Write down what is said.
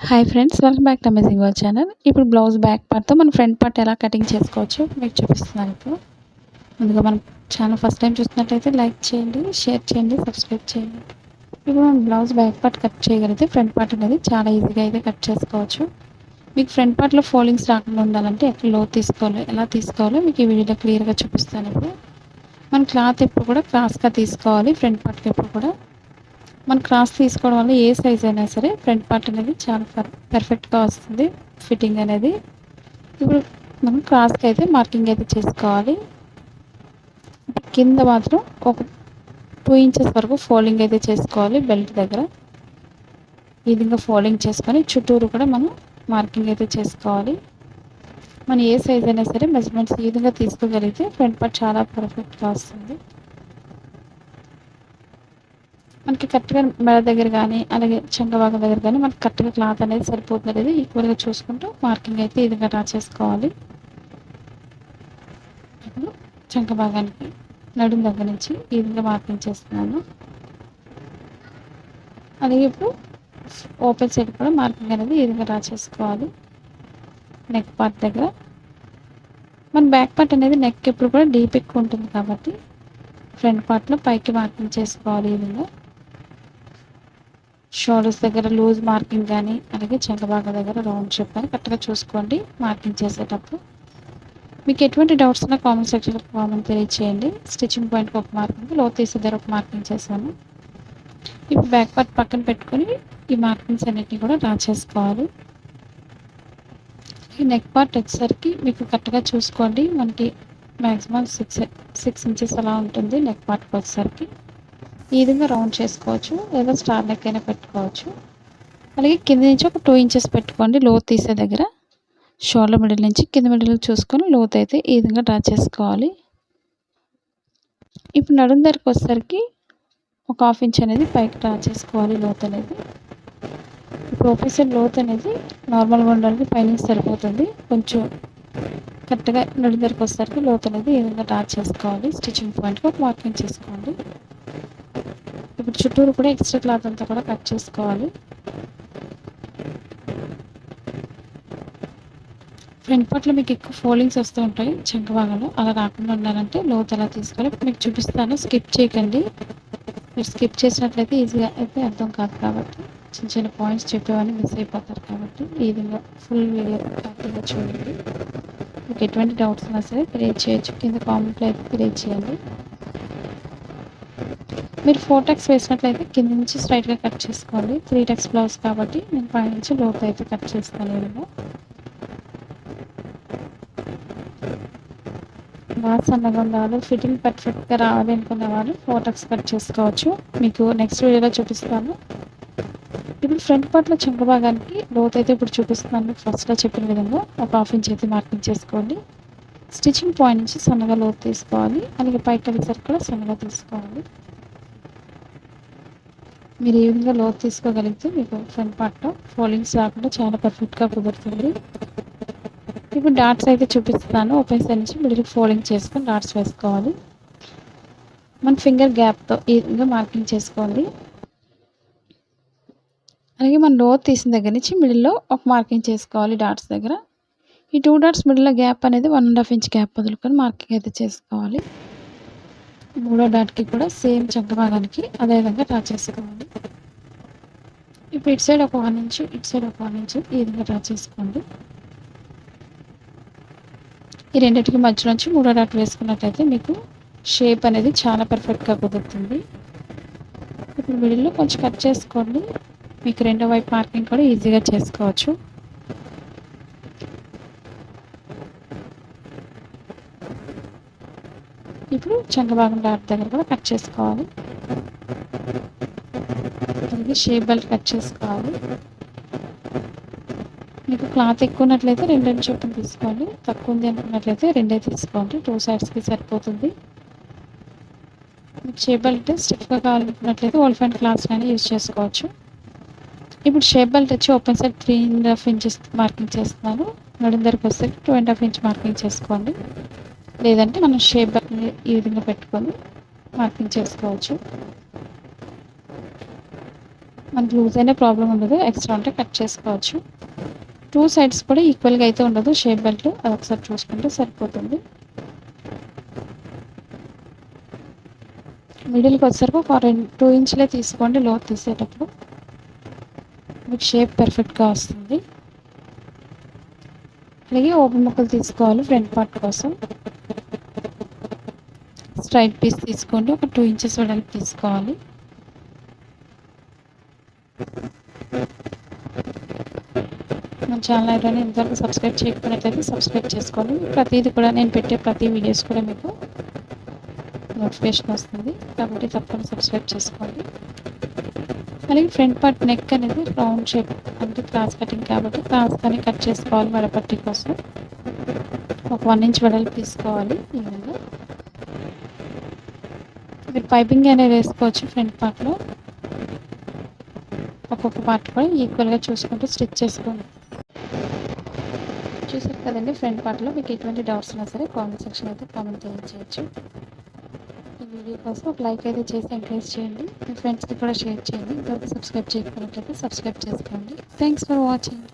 Hi friends welcome back to amazing our channel ఇప్పుడు blouse back పార్ట్తో మన front part ఎలా కటింగ్ చేసుకోవచ్చు మీకు చూపిస్తున్నాను ఇప్పుడు. ముందుగా మనం ఛానల్ ఫస్ట్ టైం చూసినట్టయితే లైక్ చేయండి షేర్ చేయండి సబ్స్క్రైబ్ చేయండి. ఇప్పుడు మనం బ్లౌజ్ బ్యాక్ పార్ట్ కట్ చేయగలిగితే ఫ్రంట్ పార్ట్ అనేది చాలా ఈజీగా అయితే కట్ చేసుకోవచ్చు. మీకు ఫ్రంట్ పార్ట్లో ఫోల్డింగ్స్ రాకుండా ఉండాలంటే ఎక్కడ లో తీసుకోవాలి ఎలా తీసుకోవాలో మీకు ఈ వీడియోలో క్లియర్గా చూపిస్తాను ఇప్పుడు. మన క్లాత్ ఎప్పుడు కూడా క్రాస్గా తీసుకోవాలి ఫ్రంట్ పార్ట్కి ఎప్పుడు కూడా. మన క్రాస్ తీసుకోవడం వల్ల ఏ సైజ్ అయినా సరే ఫ్రంట్ పార్ట్ అనేది చాలా పర్ పర్ఫెక్ట్గా వస్తుంది. ఫిట్టింగ్ అనేది. ఇప్పుడు మనం క్రాస్కి అయితే మార్కింగ్ అయితే చేసుకోవాలి. కింద మాత్రం ఒక టూ ఇంచెస్ వరకు ఫోల్డింగ్ అయితే చేసుకోవాలి బెల్ట్ దగ్గర. ఈ విధంగా ఫోల్డింగ్ చేసుకొని చుట్టూరు కూడా మనం మార్కింగ్ అయితే చేసుకోవాలి. మనం ఏ సైజ్ అయినా సరే మెజర్మెంట్స్ ఈ విధంగా తీసుకోగలిగితే ఫ్రంట్ పార్ట్ చాలా పర్ఫెక్ట్గా వస్తుంది. మనకి కరెక్ట్గా మెడ దగ్గర కానీ అలాగే చంగభాగం దగ్గర కానీ మనకి కరెక్ట్గా క్లాత్ అనేది సరిపోతుంది అనేది ఈక్వల్గా చూసుకుంటూ మార్కింగ్ అయితే ఈ విధంగా డ్రా చేసుకోవాలి. ఇప్పుడు చంకభాగానికి నడుం దగ్గర నుంచి ఈ విధంగా మార్కింగ్ చేస్తున్నాను. అలాగే ఇప్పుడు ఓపెన్ సైడ్ కూడా మార్కింగ్ అనేది ఈ విధంగా డ్రా చేసుకోవాలి. నెక్ పార్ట్ దగ్గర. మన బ్యాక్ పార్ట్ అనేది నెక్ ఎప్పుడు కూడా డీప్ ఎక్కువ ఉంటుంది కాబట్టి ఫ్రంట్ పార్ట్లో పైకి మార్కింగ్ చేసుకోవాలి ఈ విధంగా. షోల్డర్స్ దగ్గర లూజ్ మార్కింగ్ కానీ అలాగే చెంగబాగ దగ్గర రౌండ్ షేప్ కానీ కరెక్ట్గా చూసుకోండి మార్కింగ్ చేసేటప్పుడు. మీకు ఎటువంటి డౌట్స్ ఉన్నా కామెంట్ సెక్షన్లో కామెంట్ తెలియచేయండి. స్టిచ్చింగ్ పాయింట్కి ఒక మార్కింగ్లో తీసే దగ్గర ఒక మార్కింగ్ చేశాను. ఇప్పుడు బ్యాక్ పార్ట్ పక్కన పెట్టుకొని ఈ మార్కింగ్స్ అన్నిటిని కూడా డ్రా చేసుకోవాలి. ఈ నెక్ పార్ట్ వచ్చేసరికి మీకు కరెక్ట్గా చూసుకోండి. మనకి మ్యాక్సిమం సిక్స్ సిక్స్ ఇంచెస్ అలా ఉంటుంది నెక్ పార్ట్కి వచ్చేసరికి ఈ విధంగా రౌండ్ చేసుకోవచ్చు. లేదా స్టార్ నెక్ అయినా పెట్టుకోవచ్చు. అలాగే కింద నుంచి ఒక టూ ఇంచెస్ పెట్టుకోండి. లోతు తీసే దగ్గర. షోల్డర్ మిడిల్ నుంచి కింద మిడిల్ చూసుకొని లోత్ అయితే ఈ విధంగా డ్రా చేసుకోవాలి. ఇప్పుడు నడుం దగ్గరకు వచ్చేసరికి ఒక హాఫ్ ఇంచ్ అనేది పైకి డ్రా చేసుకోవాలి లోతు అనేది. ఇప్పుడు ఆపోజిట్ లోత్ అనేది నార్మల్గా ఉండడానికి పైన సరిపోతుంది. కొంచెం కరెక్ట్గా నడుం దగ్గరకు వచ్చేసరికి లోతు అనేది ఈ విధంగా డ్రా చేసుకోవాలి. స్టిచ్చింగ్ పాయింట్కి ఒక మార్కింగ్ చేసుకోండి. ఇప్పుడు చుట్టూరు కూడా ఎక్స్ట్రా క్లాత్ అంతా కూడా కట్ చేసుకోవాలి. ఫ్రంట్ పార్ట్లో మీకు ఎక్కువ ఫోల్డింగ్స్ వస్తూ ఉంటాయి చంక భాగంలో. అలా రాకుండా ఉండాలంటే లోతు ఎలా తీసుకోవాలి? మీకు చూపిస్తాను. స్కిప్ చేయకండి. మీరు స్కిప్ చేసినట్లయితే ఈజీగా అయితే అర్థం కాదు కాబట్టి. చిన్న చిన్న పాయింట్స్ చెప్పేవాళ్ళు మిస్ అయిపోతారు కాబట్టి ఈ విధంగా ఫుల్ వీడియో కరెక్ట్గా చూడండి. మీకు ఎటువంటి డౌట్స్ ఉన్నా సరే క్రియేట్ చేయొచ్చు కింద కామెంట్లో అయితే క్రియేట్ చేయండి మీరు ఫోర్ టెక్స్ వేసినట్లయితే కింద నుంచి స్ట్రైట్గా కట్ చేసుకోండి త్రీ టెక్స్ బ్లౌజ్ కాబట్టి నేను పై నుంచి లోతు అయితే కట్ చేస్తాను నేను. బాగా సన్నగా ఉండాలి ఫిట్టింగ్ పర్ఫెక్ట్గా రావాలి అనుకునే వాళ్ళు ఫోర్ టెక్స్ కట్ చేసుకోవచ్చు. మీకు నెక్స్ట్ వీడియోలో చూపిస్తాను. ఇప్పుడు ఫ్రంట్ పార్ట్లో చెంగ భాగానికి లోత్ అయితే ఇప్పుడు చూపిస్తున్నాను ఫస్ట్లో చెప్పిన విధంగా. ఒక హాఫ్ ఇంచ్ అయితే మార్కింగ్ చేసుకోండి. స్టిచ్చింగ్ పాయింట్ నుంచి సన్నగా లోతు తీసుకోవాలి. అలాగే పైకి వెళ్ళేసరికి కూడా సన్నగా తీసుకోవాలి. మీరు ఈ విధంగా లోతు తీసుకోగలిగితే మీకు ఫ్రంట్ పార్ట్లో ఫోల్డింగ్స్ రాకుండా చాలా పర్ఫెక్ట్గా కుదురుతుంది. ఇప్పుడు డాట్స్ అయితే చూపిస్తాను. ఓపెన్ సైడ్ నుంచి మిడిల్ ఫోల్డింగ్ చేసుకొని డాట్స్ వేసుకోవాలి. మన ఫింగర్ గ్యాప్తో ఈ విధంగా మార్కింగ్ చేసుకోండి. అలాగే మన లోత్ తీసిన దగ్గర నుంచి మిడిల్లో ఒక మార్కింగ్ చేసుకోవాలి డాట్స్ దగ్గర. ఈ టూ డాట్స్ మిడిల్లో గ్యాప్ అనేది one and half inch gap వదులుకొని మార్కింగ్ అయితే చేసుకోవాలి. మూడో డాట్కి కూడా సేమ్ చంక అదేవిధంగా డ్రా చేసుకోవాలి. ఇప్పుడు ఇటు సైడ్ ఒక వన్ ఇంచు ఇటు సైడ్ ఒక వన్ ఇంచు ఈ విధంగా డ్రా చేసుకోండి. ఈ రెండింటికి మధ్య నుంచి మూడో డాట్ వేసుకున్నట్లయితే మీకు షేప్ అనేది చాలా పర్ఫెక్ట్గా కుదురుతుంది. ఇప్పుడు మిడిల్లో కొంచెం కట్ చేసుకోండి. మీకు రెండో వైపు మార్కింగ్ కూడా ఈజీగా చేసుకోవచ్చు. ఇప్పుడు చంకభాగం డాట్ దగ్గర కూడా కట్ చేసుకోవాలి. అలాగే షేప్ బెల్ట్ కట్ చేసుకోవాలి. మీకు క్లాత్ ఎక్కువ ఉన్నట్లయితే రెండు రెండు చొప్పున తీసుకోండి. తక్కువ ఉంది అనుకున్నట్లయితే రెండే తీసుకోండి. టూ సైడ్స్కి సరిపోతుంది. మీకు షేప్ బెల్ట్ స్టిఫ్గా కావాలనుకున్నట్లయితే ఓల్ఫ్ అండ్ క్లాత్స్ యూజ్ చేసుకోవచ్చు. ఇప్పుడు షేప్ బెల్ట్ వచ్చి open side three and half inches marking చేస్తున్నాను. నడుం దగ్గరకు వస్తే two and half inch marking చేసుకోండి. లేదంటే మనం షేప్ ఈ విధంగా పెట్టుకొని మార్కింగ్ చేసుకోవచ్చు. మనకి లూజ్ అయినా ప్రాబ్లం ఉండదు. ఎక్స్ట్రా ఉంటే కట్ చేసుకోవచ్చు. టూ సైడ్స్ కూడా ఈక్వల్గా అయితే ఉండదు. షేప్ బెల్ట్ అది ఒకసారి చూసుకుంటే సరిపోతుంది. మిడిల్కి వచ్చేసరికి ఒక రెండు టూ ఇంచ్లే తీసుకోండి లో తీసేటప్పుడు. మీకు షేప్ పర్ఫెక్ట్గా వస్తుంది. అలాగే ఓపెన్ ముక్కలు తీసుకోవాలి ఫ్రంట్ పార్ట్ కోసం. స్ట్రైట్ పీస్ తీసుకోండి. ఒక టూ ఇంచెస్ వెడల్పు తీసుకోవాలి మన ఛానల్ ఎవరైనా ఇంతవరకు సబ్స్క్రైబ్ చేయకపోయినట్లయితే సబ్స్క్రైబ్ చేసుకోండి. ప్రతిదీ కూడా నేను పెట్టే ప్రతి వీడియోస్ కూడా మీకు నోటిఫికేషన్ వస్తుంది. కాబట్టి తప్పకుండా సబ్స్క్రైబ్ చేసుకోండి. అలాగే ఫ్రంట్ పార్ట్ నెక్ అనేది రౌండ్ షేప్ అంటే క్రాస్ కటింగ్ కాబట్టి క్రాస్ కానీ కట్ చేసుకోవాలి వడపట్టి కోసం. ఒక వన్ ఇంచ్ వెడల్పు తీసుకోవాలి ఈ విధంగా. మీరు పైపింగ్ అనేది వేసుకోవచ్చు ఫ్రంట్ పార్ట్లో ఒక్కొక్క పార్ట్ కూడా ఈక్వల్గా చూసుకుంటూ స్టిచ్ చేసుకోండి. చూసారు కదండి ఫ్రంట్ పార్ట్లో మీకు ఎటువంటి డౌట్స్ ఉన్నా సరే కామెంట్ సెక్షన్ అయితే కామెంట్ తెలియజేయచ్చు ఈ వీడియో కోసం ఒక లైక్ అయితే చేసి ఎంకరేజ్ చేయండి. మీ ఫ్రెండ్స్కి కూడా షేర్ చేయండి. ఇంకొక సబ్స్క్రైబ్ చేయకపోయినట్లయితే సబ్స్క్రైబ్ చేసుకోండి. Thanks for watching.